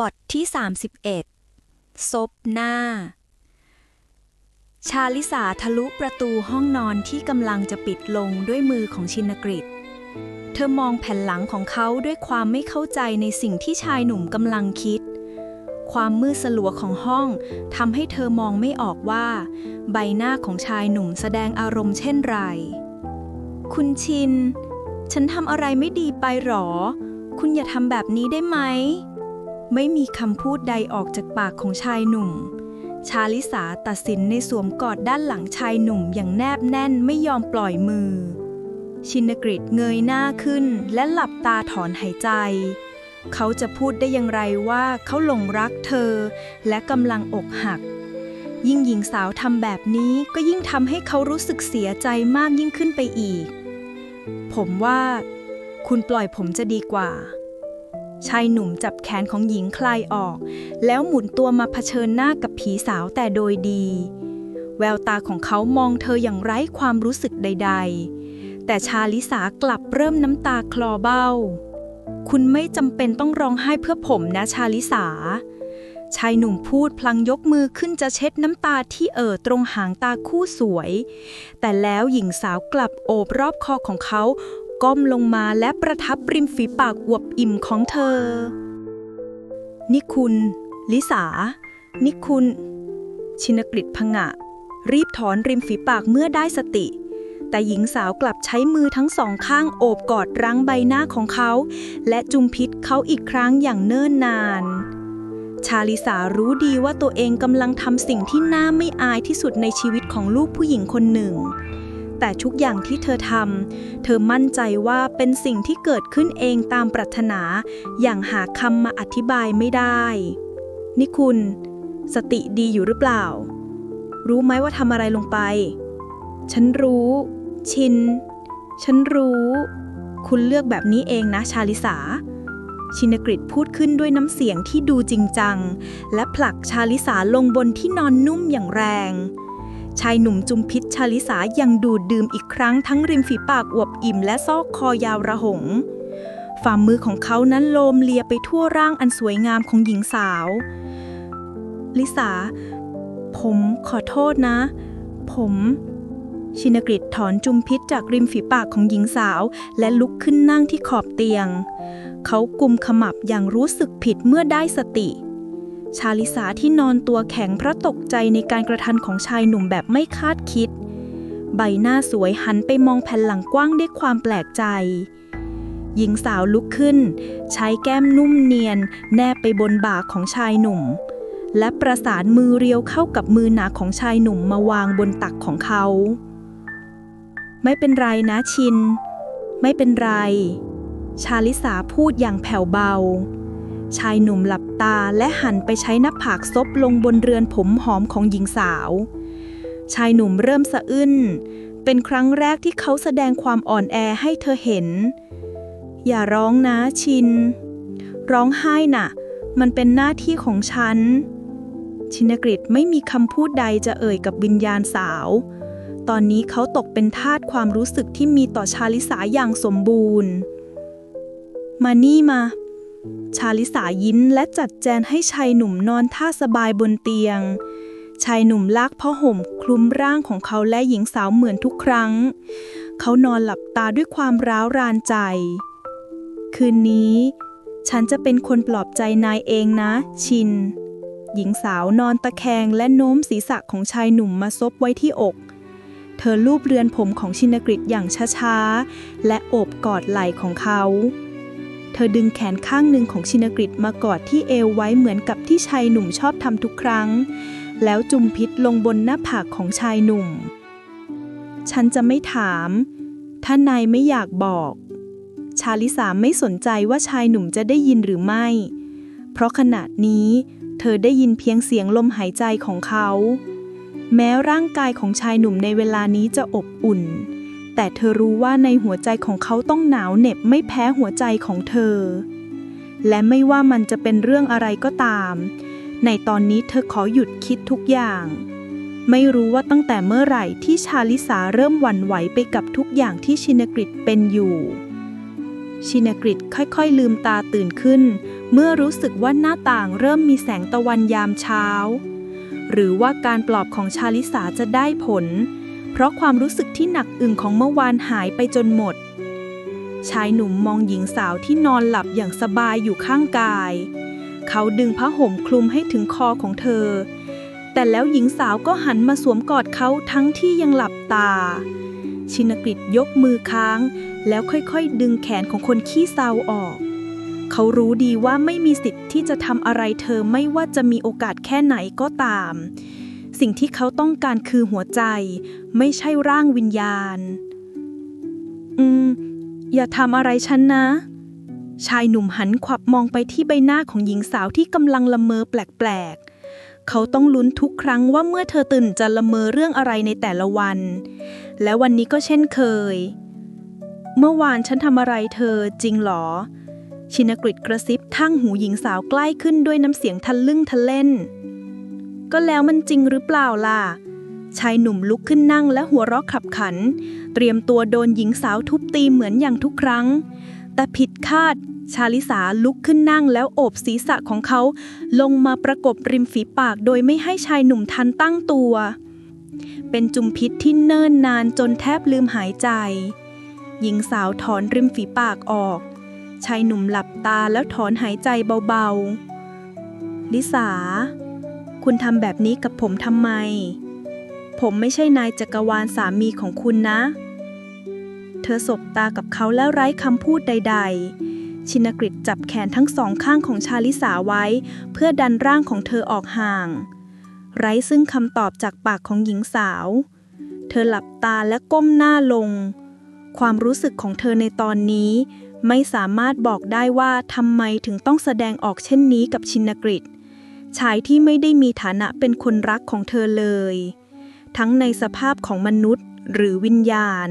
บทที่ 31 ซบหน้า ชาลิสาทะลุประตูห้องนอนที่กำลังจะปิดลงด้วยมือของชินกฤตเธอมองแผ่นหลังของเขาด้วยความไม่เข้าใจในสิ่งที่ชายหนุ่มกำลังคิด ความมืดสลัวของห้องทำให้เธอมองไม่ออกว่า ใบหน้าของชายหนุ่มแสดงอารมณ์เช่นไร คุณชิน ฉันทำอะไรไม่ดีไปหรอ คุณอย่าทำแบบนี้ได้ไหม ไม่มีคำพูดใดออกจากปากของชายหนุ่ม ชาลิสาตัดสินในสวมกอดด้านหลังชายหนุ่มอย่างแนบแน่นไม่ยอมปล่อยมือ ชินกฤตเงยหน้าขึ้นและหลับตาถอนหายใจ เขาจะพูดได้อย่างไรว่าเขาหลงรักเธอ และกำลังอกหัก ยิ่งหญิงสาวทำแบบนี้ก็ยิ่งทำให้เขารู้สึกเสียใจมากยิ่งขึ้นไปอีก ผมว่า คุณปล่อยผมจะดีกว่า ชายหนุ่มจับแขนของหญิงคลายออก แล้วหมุนตัวมาเผชิญหน้ากับผีสาวแต่โดยดี แววตาของเขามองเธออย่างไร้ความรู้สึกใด ๆ แต่ชาลิสากลับเริ่มน้ำตาคลอเบ้า คุณไม่จำเป็นต้องร้องไห้เพื่อผมนะชาลิสา ชายหนุ่มพูดพลางยกมือขึ้นจะเช็ดน้ำตาที่เอ่อตรงหางตาคู่สวย แต่แล้วหญิงสาวกลับโอบรอบคอของเขา ก้มลงมาและประทับริมฝีปากอวบอิ่มของเธอนี่คุณ ลิสานี่คุณ ชินกฤตพงะ รีบถอนริมฝีปากเมื่อได้สติ แต่หญิงสาวกลับใช้มือทั้งสองข้างโอบกอดรั้งใบหน้าของเขา และจุมพิษเขาอีกครั้งอย่างเนิ่นนานชาลิสารู้ดีว่าตัวเองกำลังทำสิ่งที่น่าไม่อายที่สุดในชีวิตของลูกผู้หญิงคนหนึ่ง แต่ทุกอย่างที่เธอทำเธอมั่นใจว่าเป็นสิ่งที่เกิดขึ้นเองตามปรารถนา อย่างหาคำมาอธิบายไม่ได้ นี่คุณ สติดีอยู่หรือเปล่า รู้ไหมว่าทำอะไรลงไป ฉันรู้ ชิน ฉันรู้ คุณเลือกแบบนี้เองนะชาลิสาชินกฤตพูดขึ้นด้วยน้ำเสียงที่ดูจริงจัง และผลักชาลิสาลงบนที่นอนนุ่มอย่างแรง ชายหนุ่มจุมพิษชาลิสายังดูดดื่มอีกครั้งทั้งริมฝีปากอวบอิ่มและซอกคอยาวระหง ฝ่ามือของเขานั้นโลมเลียไปทั่วร่างอันสวยงามของหญิงสาว ลิสา ผมขอโทษนะ ผม ชินกฤตถอนจุมพิษจากริมฝีปากของหญิงสาว และลุกขึ้นนั่งที่ขอบเตียง เขากุมขมับอย่างรู้สึกผิดเมื่อได้สติ ชาลิสาที่นอนตัวแข็งเพราะตกใจในการกระทันของชายหนุ่มแบบไม่คาดคิด ใบหน้าสวยหันไปมองแผ่นหลังกว้างด้วยความแปลกใจ หญิงสาวลุกขึ้น ใช้แก้มนุ่มเนียน แนบไปบนบ่าของชายหนุ่ม และประสานมือเรียวเข้ากับมือหนาของชายหนุ่มมาวางบนตักของเขา ไม่เป็นไรนะชิน ไม่เป็นไร ชาลิสาพูดอย่างแผ่วเบา ชายหนุ่มหลับตาและหันไปใช้หน้าผากซบลงบนเรือนผมหอมของหญิงสาว ชายหนุ่มเริ่มสะอื้น เป็นครั้งแรกที่เขาแสดงความอ่อนแอให้เธอเห็น อย่าร้องนะชิน ร้องไห้น่ะ มันเป็นหน้าที่ของฉัน ชินกฤตไม่มีคำพูดใดจะเอ่ยกับวิญญาณสาว ตอนนี้เขาตกเป็นทาสความรู้สึกที่มีต่อชาลิสาอย่างสมบูรณ์ มานี่มา ชาลิสายิ้มและจัดแจงให้ชายหนุ่มนอนท่าสบายบนเตียง ชายหนุ่มลากผ้าห่มคลุมร่างของเขาและหญิงสาวเหมือนทุกครั้ง เขานอนหลับตาด้วยความร้าวรานใจ คืนนี้ ฉันจะเป็นคนปลอบใจนายเองนะ ชิน หญิงสาวนอนตะแคงและโน้มศีรษะของชายหนุ่มมาซบไว้ที่อกเธอลูบเรือนผมของชินกฤตอย่างช้าๆ และโอบกอดไหล่ของเขา ธอดึงแขนข้างหนึ่งของชินกฤตมากอดที่เอวไว้เหมือนกับที่ชายหนุ่มชอบทำทุกครั้ง แล้วจุมพิษลงบนหน้าผากของชายหนุ่ม ฉันจะไม่ถาม ถ้านายไม่อยากบอก ชาลิสาไม่สนใจว่าชายหนุ่มจะได้ยินหรือไม่ เพราะขณะนี้ เธอได้ยินเพียงเสียงลมหายใจของเขา แม้ร่างกายของชายหนุ่มในเวลานี้จะอบอุ่น แต่เธอรู้ว่าในหัวใจของเขาต้องหนาวเหน็บไม่แพ้หัวใจของเธอ และไม่ว่ามันจะเป็นเรื่องอะไรก็ตาม ในตอนนี้เธอขอหยุดคิดทุกอย่าง ไม่รู้ว่าตั้งแต่เมื่อไหร่ที่ชาลิสาเริ่มหวั่นไหวไปกับทุกอย่างที่ชินกฤตเป็นอยู่ ชินกฤตค่อยๆลืมตาตื่นขึ้น เมื่อรู้สึกว่าหน้าต่างเริ่มมีแสงตะวันยามเช้า หรือว่าการปลอบของชาลิสาจะได้ผลเเพราะความรู้สึกที่หนักอึ่งของเมื่อวานหายไปจนหมด ชายหนุ่มมองหญิงสาวที่นอนหลับอย่างสบายอยู่ข้างกาย เขาดึงผ้าห่มคลุมให้ถึงคอของเธอ แต่แล้วหญิงสาวก็หันมาสวมกอดเขาทั้งที่ยังหลับตา ชินกฤตยกมือค้าง แล้วค่อยๆ ดึงแขนของคนขี้เศร้าออก เขารู้ดีว่าไม่มีสิทธิ์ที่จะทำอะไรเธอไม่ว่าจะมีโอกาสแค่ไหนก็ตาม สิ่งที่เขาต้องการคือหัวใจ ไม่ใช่ร่างวิญญาณ อืม อย่าทำอะไรฉันนะ ชายหนุ่มหันขวับมองไปที่ใบหน้าของหญิงสาวที่กำลังละเมอแปลกๆ เขาต้องลุ้นทุกครั้งว่าเมื่อเธอตื่นจะละเมอเรื่องอะไรในแต่ละวัน และวันนี้ก็เช่นเคย เมื่อวานฉันทำอะไรเธอจริงหรอ ชินกฤตกระซิบทั้งหูหญิงสาวใกล้ขึ้นด้วยน้ำเสียงทะลึ่งทะเล่น ก็แล้วมันจริงหรือเปล่าล่ะ ชายหนุ่มลุกขึ้นนั่งและหัวเราะขับขัน เตรียมตัวโดนหญิงสาวทุบตีเหมือนอย่างทุกครั้ง แต่ผิดคาด ชาลิสาลุกขึ้นนั่งแล้วโอบศีรษะของเขา ลงมาประกบริมฝีปากโดยไม่ให้ชายหนุ่มทันตั้งตัว เป็นจุมพิษที่เนิ่นนานจนแทบลืมหายใจ หญิงสาวถอนริมฝีปากออก ชายหนุ่มหลับตาแล้วถอนหายใจเบาๆ ลิสา คุณทำแบบนี้กับผมทำไม ผมไม่ใช่นายจักรวาลสามีของคุณนะ เธอสบตากับเขาแล้วไร้คำพูดใด ๆ ชินกฤตจับแขนทั้งสองข้างของชาลิสาไว้ เพื่อดันร่างของเธอออกห่าง ไร้ซึ่งคำตอบจากปากของหญิงสาว เธอหลับตาและก้มหน้าลง ความรู้สึกของเธอในตอนนี้ไม่สามารถบอกได้ว่าทำไมถึงต้องแสดงออกเช่นนี้กับชินกฤต ชายที่ไม่ได้มีฐานะเป็นคนรักของเธอเลย ทั้งในสภาพของมนุษย์หรือวิญญาณ